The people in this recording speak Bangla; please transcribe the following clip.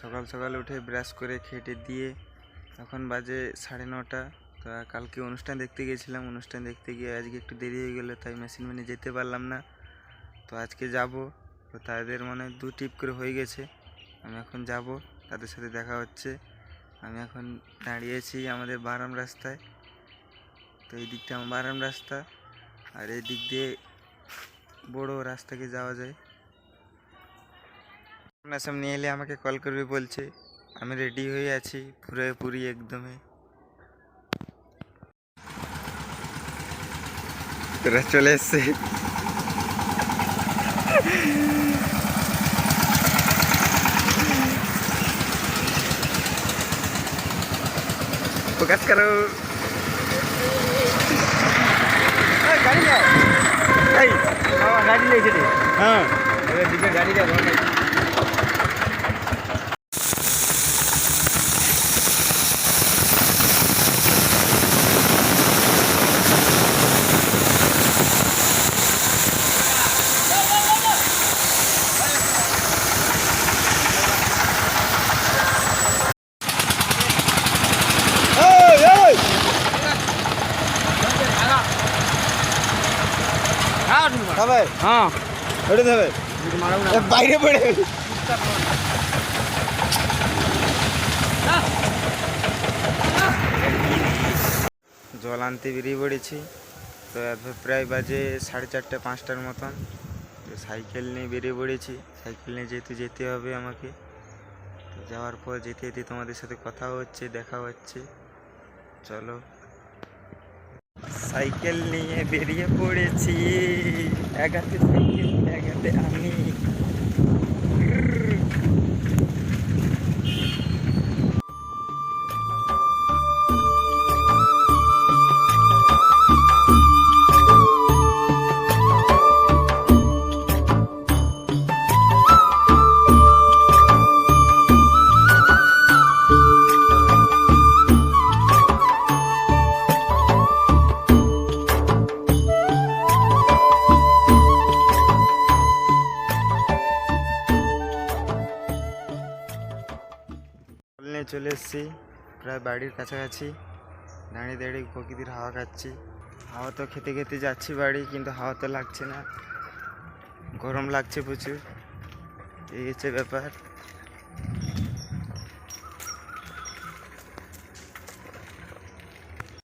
সকাল সকাল উঠে ব্রাশ করে খেটে দিয়ে এখন বাজে সাড়ে নটা। তো কালকে অনুষ্ঠান দেখতে গিয়েছিলাম। অনুষ্ঠান দেখতে গিয়ে আজকে একটু দেরি হয়ে গেলো, তাই মেশিন মেনে যেতে পারলাম না। তো আজকে যাব। তো তাদের মানে দু টিপ করে হয়ে গেছে। আমি এখন যাব, তাদের সাথে দেখা হচ্ছে। আমি এখন দাঁড়িয়েছি আমাদের বারাম রাস্তায়। তো এই দিকটা আমার বারাম রাস্তা। আর এই দিক দিয়ে বড় রাস্তাকে যাওয়া যায়। সামনে এলে আমাকে কল করবে বলছে আমি রেডি হয়ে আছি পুরো পুরি একদমই তোরা চলে এসছে। ফোকাস করো। গাড়ি যাও গাড়ি লেগেছে হ্যাঁ। গাড়ি যাব তবে হ্যাঁ। ওটা দেবে বাইরে পড়ে। জল আনতে বেরিয়ে পড়েছি। তো প্রায় বাজে সাড়ে চারটে পাঁচটার মতন। তো সাইকেল নিয়ে বেরিয়ে পড়েছি। সাইকেল নিয়ে যেহেতু যেতে হবে আমাকে। তো যাওয়ার পর যেতে যেতে তোমাদের সাথে কথা হচ্ছে দেখা হচ্ছে। চলো। সাইকেল নিয়ে বেরিয়ে পড়েছি। এগাতে সাইকেল এগাতে আমি। নিয়ে চলে এসেছি। প্রায় বাড়ির কাছাকাছি। দাঁড়িয়ে দাঁড়িয়ে প্রকৃতির হাওয়া খাচ্ছি। হাওয়া তো খেতে খেতে যাচ্ছি বাড়ি, কিন্তু হাওয়া তো লাগছে না। গরম লাগছে প্রচুর। এই হচ্ছে ব্যাপার।